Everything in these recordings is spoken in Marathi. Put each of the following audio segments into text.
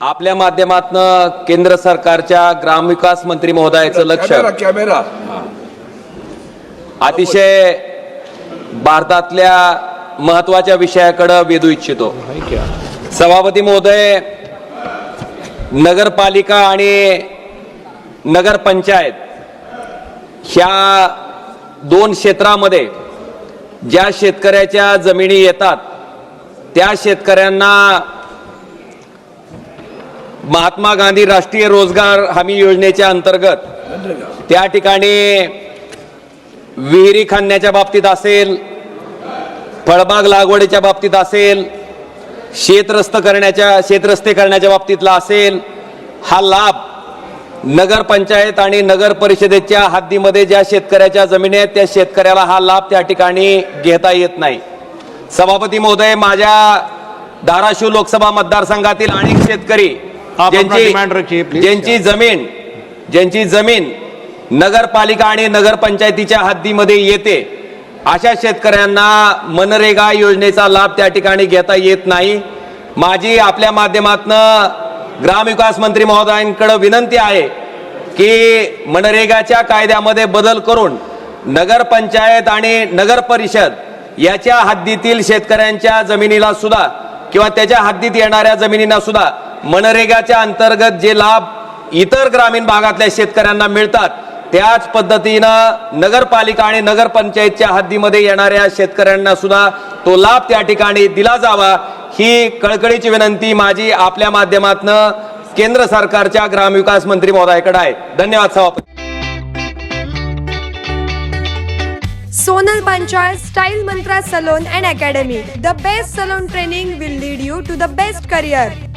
आपल्या माध्यमातनं केंद्र सरकारच्या ग्रामविकास मंत्री महोदयाचं लक्ष. कॅमेरा अतिशय भारतातल्या महत्त्वाच्या विषयाकडे वेधू इच्छितो. सभापती महोदय नगरपालिका आणि नगरपंचायत ह्या दोन क्षेत्रामध्ये ज्या शेतकऱ्याच्या जमिनी येतात त्या शेतकऱ्यांना महात्मा गांधी राष्ट्रीय रोजगार हमी योजनेच्या अंतर्गत त्या ठिकाणी विहिरी खाणण्याच्या बाबतीत असेल फळबाग लागवडीच्या बाबतीत असेल शेतरस्त करण्याच्या शेतरस्ते करण्याच्या बाबतीतला असेल हा लाभ नगरपंचायत आणि नगर परिषदेच्या हद्दीमध्ये ज्या शेतकऱ्याच्या जमिनी आहेत त्या शेतकऱ्याला हा लाभ त्या ठिकाणी घेता येत नाही. सभापती महोदय माझ्या धाराशिव लोकसभा मतदारसंघातील अनेक शेतकरी ज्यांची जमीन ज्यांची जमीन नगरपालिका आणि नगरपंचायतीच्या हद्दीमध्ये येते अशा शेतकऱ्यांना मनरेगा योजनेचा लाभ त्या ठिकाणी घेता येत नाही. माझी आपल्या माध्यमातनं ग्रामविकास मंत्री महोदयांकडे विनंती आहे की मनरेगाच्या कायद्यामध्ये बदल करून नगरपंचायत आणि नगर परिषद याच्या हद्दीतील शेतकऱ्यांच्या जमिनीला सुद्धा किंवा त्याच्या हद्दीत येणाऱ्या जमिनींना सुद्धा मनरेगाच्या अंतर्गत जे लाभ इतर ग्रामीण भागातल्या शेतकऱ्यांना मिळतात त्याच पद्धतीनं नगरपालिका आणि नगरपंचायतच्या हद्दीमध्ये येणाऱ्या शेतकऱ्यांना सुद्धा तो लाभ त्या ठिकाणी दिला जावा ही कळकळीची विनंती माझी आपल्या माध्यमातनं केंद्र सरकारच्या ग्रामविकास मंत्री महोदयाकडे आहे धन्यवाद सभापती Sonal Panchal Style Mantra Salon and Academy. The best salon training will lead you to the best career.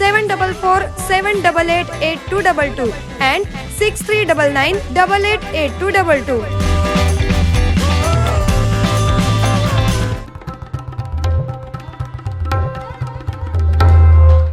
744 788 8222 and 6399 888222.